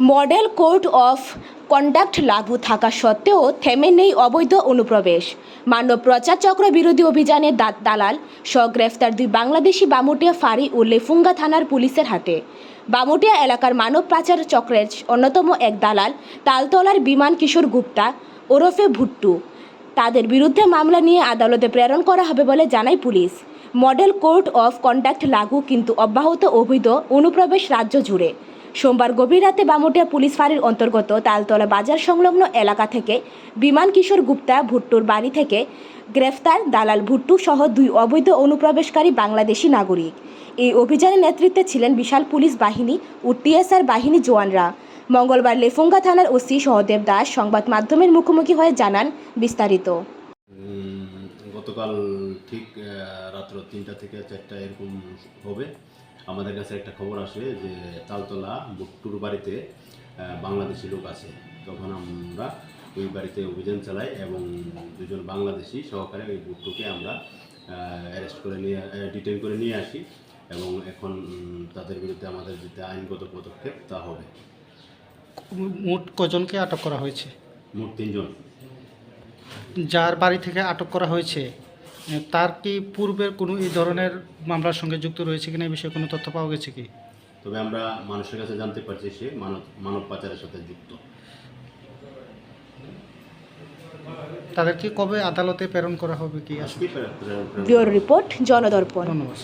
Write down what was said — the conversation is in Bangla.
মডেল কোড অফ কন্ডাক্ট লাগু থাকা সত্ত্বেও থেমে নেই অবৈধ অনুপ্রবেশ। মানব প্রচার চক্র বিরোধী অভিযানে দালাল সহ গ্রেফতার দুই বাংলাদেশি বামুটিয়া ফাঁড়ি ও লেফুঙ্গা থানার পুলিশের হাতে। বামুটিয়া এলাকার মানব পাচার চক্রের অন্যতম এক দালাল তালতলার বিমান কিশোর গুপ্তা ওরফে ভুট্টু। তাদের বিরুদ্ধে মামলা নিয়ে আদালতে প্রেরণ করা হবে বলে জানায় police. Model code of conduct লাগু কিন্তু অব্যাহত, অবৈধ, অনুপ্রবেশ রাজ্য জুড়ে। সোমবার গভীর রাতে বামুটিয়া পুলিশ ফাঁড়ির অন্তর্গত তালতলা বাজার সংলগ্ন এলাকা থেকে বিমান কিশোর গুপ্তা ভুট্টুর বাড়ি থেকে গ্রেফতার দালাল ভুট্টু সহ দুই অবৈধ অনুপ্রবেশকারী বাংলাদেশি নাগরিক। এই অভিযানের নেতৃত্বে ছিলেন বিশাল পুলিশ বাহিনী ও টিএসআর বাহিনী জওয়ানরা। মঙ্গলবার লেফুঙ্গা থানার ওসি সহদেব দাস সংবাদ মাধ্যমের মুখোমুখি হয়ে জানান বিস্তারিত। গতকাল ঠিক রাত্র তিনটা থেকে চারটা এরকম হবে। আমাদের কাছে একটা খবর আসে যে তালতলা বুট্টুর বাড়িতে বাংলাদেশি লোক আছে। তখন আমরা ওই বাড়িতে অভিযান চালাই এবং দুজন বাংলাদেশি সহকারে ওই বুট্টুকে আমরা অ্যারেস্ট করে নিয়ে ডিটেন করে নিয়ে আসি এবং এখন তাদের বিরুদ্ধে আমাদের যেটা আইনগত পদক্ষেপ তা হবে। মোট কজনকে আটক করা হয়েছে? মোট তিনজন। যার বাড়ি থেকে আটক করা হয়েছে তার কি পূর্বের কোনো এই ধরনের মামলার সঙ্গে যুক্ত রয়েছে কিনা এই বিষয়ে কোনো তথ্য পাওয়া গেছে কি? তবে আমরা মানুষের কাছে জানতে পারছি সে মানব মানব পাচারের সাথে যুক্ত। তাদেরকে কবে আদালতে প্রেরণ করা হবে কি? Bureau report Janadarpan. ধন্যবাদ